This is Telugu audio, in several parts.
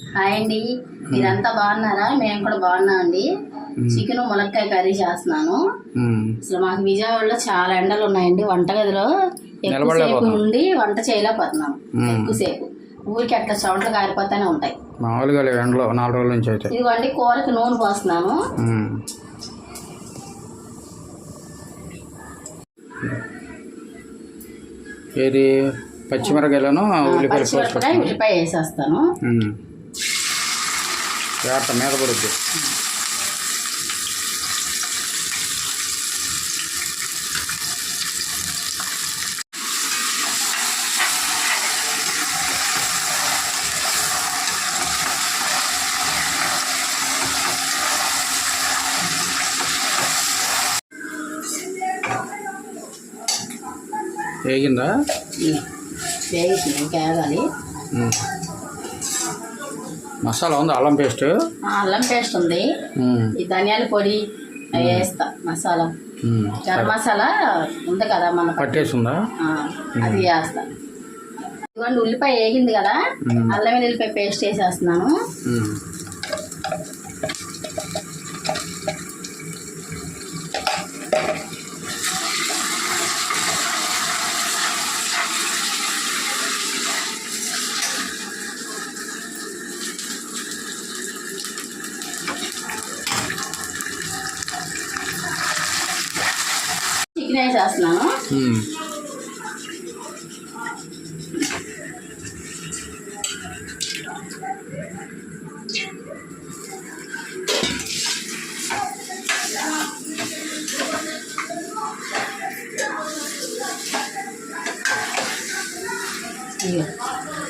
హాయ్ అండి మీరంతా బాగున్నారా? మేము కూడా బాగున్నాం అండి. చికెన్ ములక్కాయ కర్రీ చేస్తున్నాను. అసలు మాకు విజయవాడలో చాలా ఎండలు ఉన్నాయండి. వంటగదిలో ఎక్కువసేపు. ఉండి వంట చేయలేకపోతున్నాం. ఎక్కువసేపు. ఊరికి అట్లా చెమటలు కారిపోతానే ఉంటాయి. మామూలుగా ఎండలో నాలుగు రోజుల నుంచి అయితే. ఇదిగోండి కూరకి నూనె పోస్తున్నాను ఉమ్. ఏది? పచ్చిమిరకాయలను కోసుకొస్తాను ఉల్లిపాయ వేసేస్తాను. జాగ్రత్త మీద పడుద్ది. వేగిందా? ఇంకేగాలి ఉమ్. మసాలా ఉందా అల్లం పేస్ట్. అల్లం పేస్ట్ ఉంది. ఈ ధనియాల పొడి వేస్తా మసాలా. గరం మసాలా ఉంది కదా మన పట్టేసిందా అది వేస్తా. ఇదిగోండి ఉల్లిపాయ వేగింది కదా. అల్లం వెల్లిపాయ పేస్ట్ వేసేస్తున్నాను. ఉమ్. చికెన్ వేసేస్తున్నాను ఉమ్. ఇదిగో.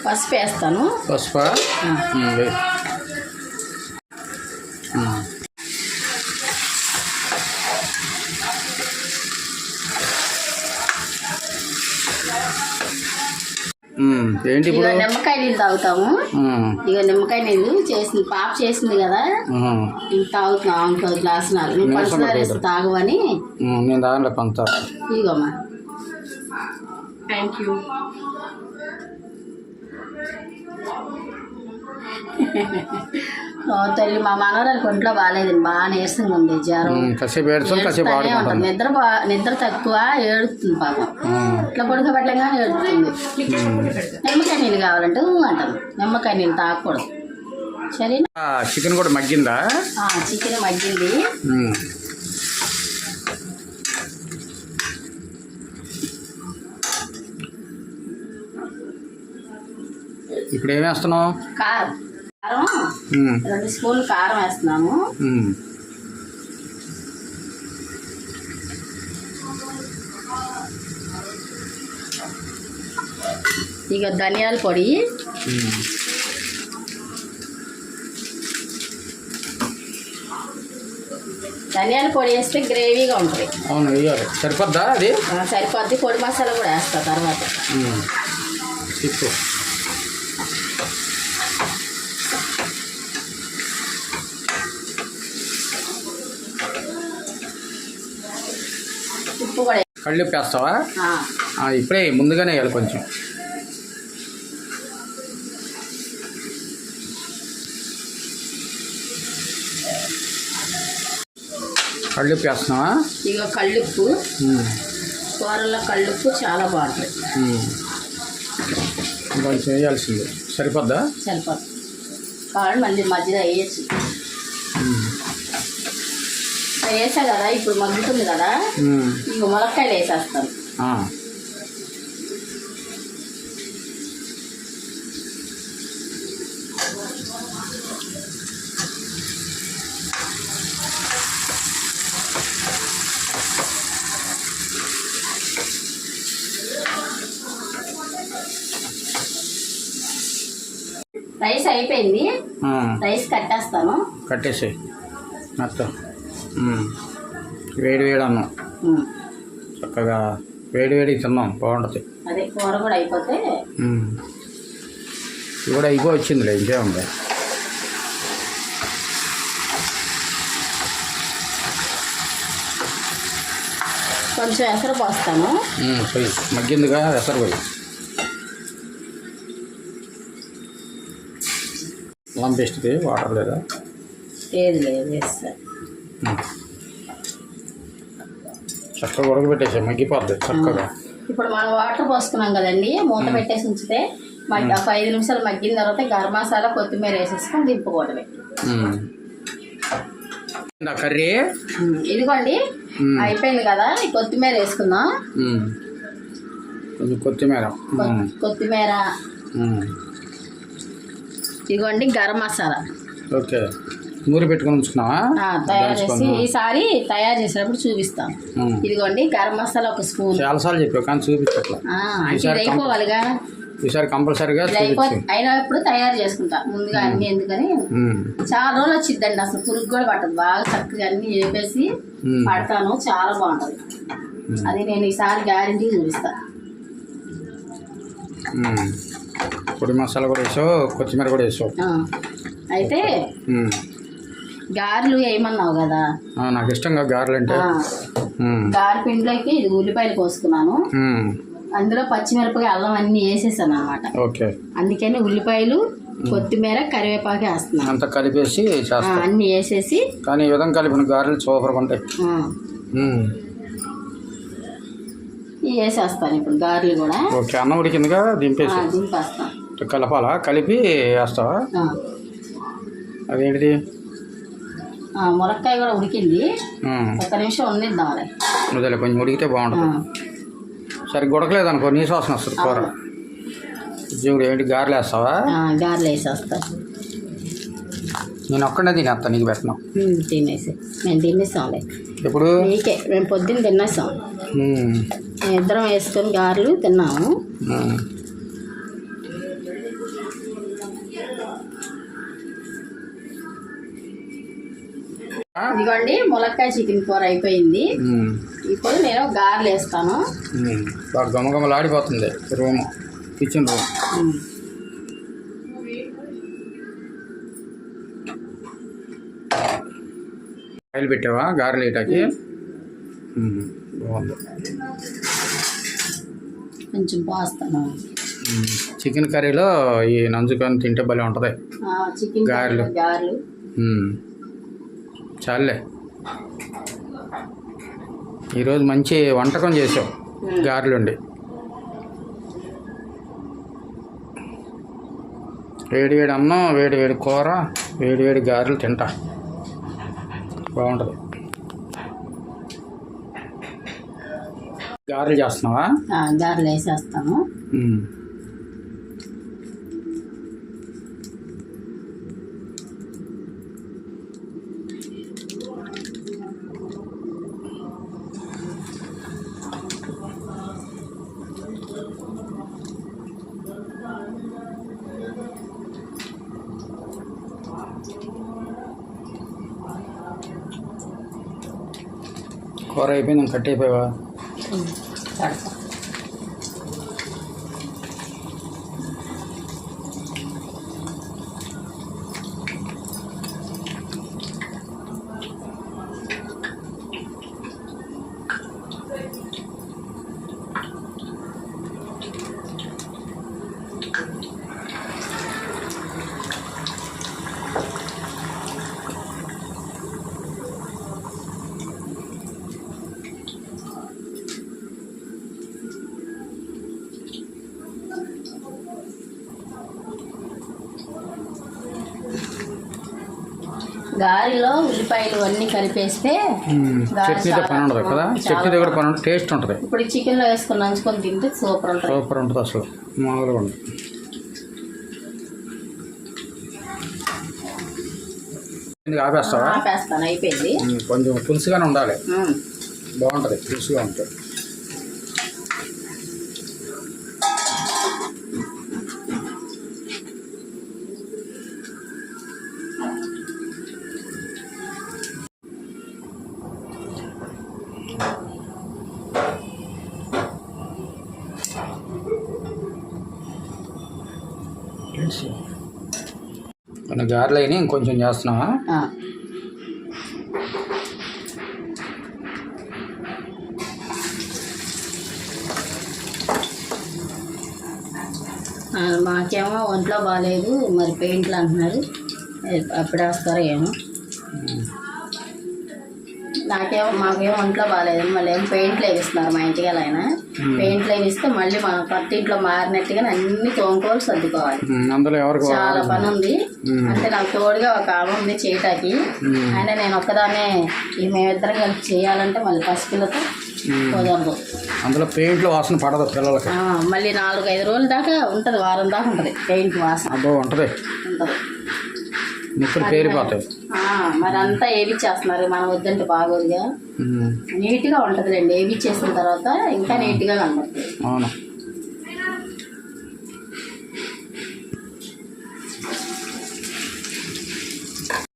పసుపు వేస్తాను పసుపా ఏంటి ఇప్పుడు? నిమ్మకాయ నీళ్ళు తాగుతాము. ఇక నిమ్మకాయ నీళ్ళు చేసింది పాప చేసింది కదా. తాగుతున్నాం ఇంకో గ్లాస్ నాలుగు పంచదార వేసి. తాగవని నేను దానిలో పంచా ఇదిగోమ్మా. థ్యాంక్ యూ తల్లి మా మనవరాలు ఒంట్లో బాగాలేదండి బాగా నీరసంగా ఉంది జ్వరం. కాసేపు ఉంటుంది. నిద్ర నిద్ర తక్కువ ఏడుస్తుంది పాపం. ఇట్లా పడుకోబెట్టగానే ఏడుస్తుంది. నిమ్మకాయ నీళ్ళు కావాలంటే అంటాను నిమ్మకాయ నీళ్ళు తాగకూడదు. సరేనా? చికెన్ కూడా మగ్గిందా? చికెన్ మగ్గింది. ఇప్పుడు ఏం వేస్తున్నావు? కారం. రెండు స్పూన్లు కారం వేస్తున్నాను ఉమ్, ఇక ధనియాల పొడి. ధనియాల పొడి వేస్తే గ్రేవీగా ఉంటుంది. అవును వేయాలి సరిపోద్దా అది? సరిపోద్ది. పొడి మసాలా కూడా వేస్తా తర్వాత ఉమ్, తిప్పు ఉప్పు కూడా వేస్తా. కళ్ళు ఆ, ఇప్పుడే ముందుగానే వేయాలి కొంచెం. కళ్ళు వేస్తున్నావా ఇక కళ్ళుప్పు. ఉమ్, కూరల్లో కళ్ళుప్పు చాలా బాగుంటుంది. కొంచెం వేయాల్సింది. సరిపోద్దా? సరిపోద్ది. కావాలి మళ్ళీ మధ్యలో వేయచ్చు వేసా కదా ఇప్పుడు మగ్గుతుంది కదా? ఇక ములక్కాయలు వేసేస్తాను. రైస్ అయిపోయింది. రైస్ కట్టేస్తాను. కట్టేసేయి. మొత్తం. వేడి వేడి అన్నం. చక్కగా వేడి వేడి తిన్నాం బాగుంటుంది. అదే కూర కూడా అయిపోతే. ఇది కూడా అయిపో వచ్చిందిలే ఇంకేముంది కొంచెం ఎసరు పోస్తాను. పోయి. మగ్గిందిగా ఎసరు పోయి. అల్లం పేస్ట్ది వాటర్ లేదా? లేదు లేదు వేస్తా ఉమ్. చక్కగా ఉడకబెట్టేసా మగ్గిపోద్ది చక్కగా. ఇప్పుడు మనం వాటర్ పోసుకున్నాం కదండి మూత పెట్టేసి ఉంచితే మగ్గి ఒక ఐదు నిమిషాలు మగ్గిన తర్వాత గరం మసాలా కొత్తిమీర వేసేసుకొని దింపుకోవడమే. కర్రీ? ఇదిగోండి. అయిపోయింది కదా ఈ కొత్తిమీర వేసుకుందాం. కొత్తిమీర. కొత్తిమీర. ఇదిగోండి గరం మసాలా. ఓకే. నూరి పెట్టుకొని ఉంచుకున్నావా? ఈసారి తయారు చేసినప్పుడు చూపిస్తాం. ఇదిగోండి గరం మసాలా ఒక స్పూన్. చాలాసార్లు చెప్పావు కానీ చూపించట్లా. ఇది అయిపోవాలిగా. ఈసారి కంపల్సరీగా అయినప్పుడు తయారు చేసుకుంటా. ముందుగా అన్ని ఎందుకని. చాలా రోజులు వచ్చిద్దండి అసలు పురుగు కూడా పట్టదు. బాగా చక్కగా అన్ని వేపేసి. పడతాను. చాలా బాగుంటది. అది నేను ఈసారి గ్యారంటీ చూపిస్తా. పొడి మసాలా కూడా వేసావు కొత్తిమీర కూడా వేసావు. అయితే. గారెలు వేయమన్నావు కదా. నాకు ఇష్టంగా గారెలు అంటే. గారె పిండిలోకి ఇది ఉల్లిపాయలు కోసుకున్నాను. అందులో పచ్చిమిరపకాయ అల్లం అన్ని వేసేసాను అనమాట ఓకే. అందుకని ఉల్లిపాయలు కొత్తిమీర కరివేపాకు వేస్తున్నాను. అంతా కలిపేసి అన్ని వేసేసి కానీ ఈ విధంగా కలిపిన గారెలు సూపర్గా ఉంటాయి. వేసేస్తాను ఇప్పుడు గారెలు కూడా. ఓకే అన్నం ఉడికిందిగా దింపేసి. దింపేస్తాను. కలపాలా? కలిపి వేస్తావా? అదేంటిది? ములక్కాయ కూడా ఉడికింది. ఒక నిమిషం ఉండిద్దాంలే అదేలే కొంచెం ఉడికితే బాగుంటుంది. సరిగ్గా ఉడకలేదు అనుకో నీ వాసన వస్తుంది కూర. జీవుడు ఏంటి గారెలు వేస్తావా? గారెలు వేసేస్తా. నేను ఒక్కడే తినేస్తాను నీకు పెట్టను. తినేసి. మేము తినేసాంలే ఎప్పుడు? నీకే. మేము పొద్దున్న తినేసాం ఇద్దరం వేసుకొని గారెలు తిన్నాము. ఇదిగోండి ములక్కాయ చికెన్ కూర అయిపోయింది. ఇప్పుడు నేను గారెలు వేస్తాను. బాగా గమగమలాడిపోతుంది రూమ్ కిచెన్ రూమ్. ఆయిల్ పెట్టావా గారెలు వేయటానికి ఉమ్. బాగుంది కొంచెం పోస్తాను ఉమ్. చికెన్ కర్రీలో ఈ నంజుకొని తింటే భలే ఉంటుంది గారెలు. గారెలు. చాలే ఈరోజు మంచి వంటకం చేసావు. గారెలుండి. వేడి వేడి అన్నం వేడి వేడి కూర వేడి వేడి గారెలు తింటా. బాగుంటుంది. గారెలు చేస్తున్నావా? గారెలు వేసేస్తాను. కూర అయిపోయింది కట్ అయిపోయావా గారెలో ఉల్లిపాయలు అన్నీ కలిపేస్తే చట్నీతో పని ఉండదు కదా? చట్నీ దగ్గర పని ఉంటుంది టేస్ట్ ఉంటుంది. ఇప్పుడు చికెన్లో వేసుకొని నంచుకొని తింటే సూపర్ ఉంటుంది. సూపర్ ఉంటుంది అసలు. మామూలుగా ఉంటుంది ఆపేస్తావా? ఆపేస్తాను అయిపోయింది. కొంచెం పులుసుగానే ఉండాలి. బాగుంటుంది పులుసుగా ఉంటుంది గారెలు అయినాయి ఇంకొంచెం చేస్తున్నావా? మాకేమో ఒంట్లో బాగాలేదు మరి పెయింట్లు అంటున్నారు. ఎప్పుడు వేస్తారో ఏమో నాకేమో మాకేమో ఒంట్లో బాగాలేదు మళ్ళీ ఏమో పెయింట్లు వేపిస్తున్నారు మా ఇంటికి ఆయన పెయింట్లు వేపిస్తే మళ్ళీ మన కొత్త ఇంట్లో మారినట్టుగా అన్ని తోముకోవాలి సర్దుకోవాలి. ఉమ్, అందులో ఎవరికి చాలా పని ఉంది. అంటే నాకు తోడుగా ఒక ఆమె ఉంది చేయటానికి. అయినా నేను ఒక్కదాన్నే ఈ మేమిద్దరం కలిపి చేయాలంటే మళ్ళీ పసిపిల్లతో కుదరదు అందులో పెయింట్లు వాసన పడదు పిల్లలకి. మళ్ళీ నాలుగు ఐదు రోజుల దాకా ఉంటుంది వారం దాకా ఉంటుంది పెయింట్ వాసన. ఉంటుంది. ముక్కులు పేరిపోతాయి మరి అంతా ఏవిచ్చేస్తున్నారు మనం వద్దంటే బాగోదుగా. నీట్గా ఉంటుందిలేండి. ఏవిచ్చేసిన తర్వాత ఇంకా నీట్గా కనబడుతుంది. అవును.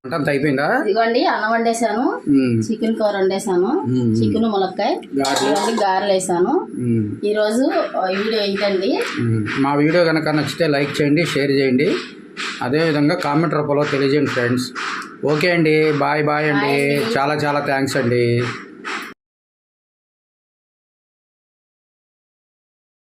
అంతా అయిపోయిందా? ఇదిగోండి అన్నం వండేసాను చికెన్ కూర వండేసాను. చికెన్ ములక్కాయ. గారెలు. వేసాను ఉమ్, ఈరోజు ఆ, వీడియో ఏంటండి. మా వీడియో కనుక నచ్చితే లైక్ చేయండి షేర్ చేయండి. అదేవిధంగా కామెంట్ రూపంలో తెలియజేయండి ఫ్రెండ్స్. ఓకే అండి. బాయ్ బాయ్ అండి. చాలా చాలా థ్యాంక్స్ అండి.